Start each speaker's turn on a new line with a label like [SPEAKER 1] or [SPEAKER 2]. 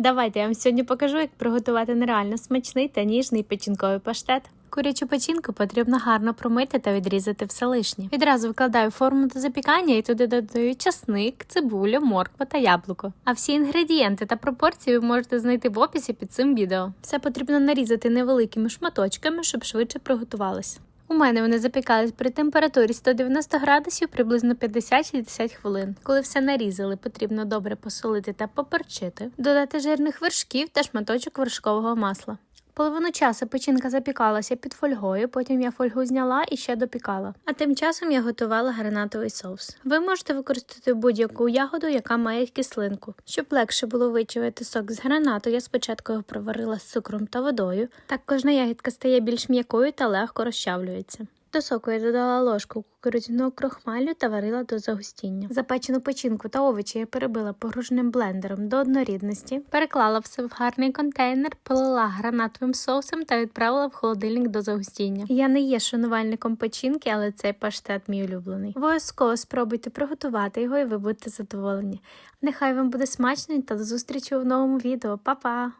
[SPEAKER 1] Давайте я вам сьогодні покажу, як приготувати нереально смачний та ніжний печінковий паштет. Курячу печінку потрібно гарно промити та відрізати все лишнє. Відразу викладаю форму до запікання і туди додаю часник, цибулю, моркву та яблуко. А всі інгредієнти та пропорції ви можете знайти в описі під цим відео. Все потрібно нарізати невеликими шматочками, щоб швидше приготувалось. У мене вони запікались при температурі 190 градусів приблизно 50-60 хвилин. Коли все нарізали, потрібно добре посолити та поперчити, додати жирних вершків та шматочок вершкового масла. Половину часу печінка запікалася під фольгою, потім я фольгу зняла і ще допікала. А тим часом я готувала гранатовий соус. Ви можете використати будь-яку ягоду, яка має кислинку. Щоб легше було вичавити сок з гранату, я спочатку його проварила з цукром та водою. Так кожна ягідка стає більш м'якою та легко розчавлюється. До соку я додала ложку кукурудзяного крохмалю та варила до загустіння. Запечену печінку та овочі я перебила погруженим блендером до однорідності, переклала все в гарний контейнер, полила гранатовим соусом та відправила в холодильник до загустіння. Я не є шанувальником печінки, але цей паштет мій улюблений. Обов'язково спробуйте приготувати його, і ви будете задоволені. Нехай вам буде смачно та до зустрічі в новому відео. Па-па!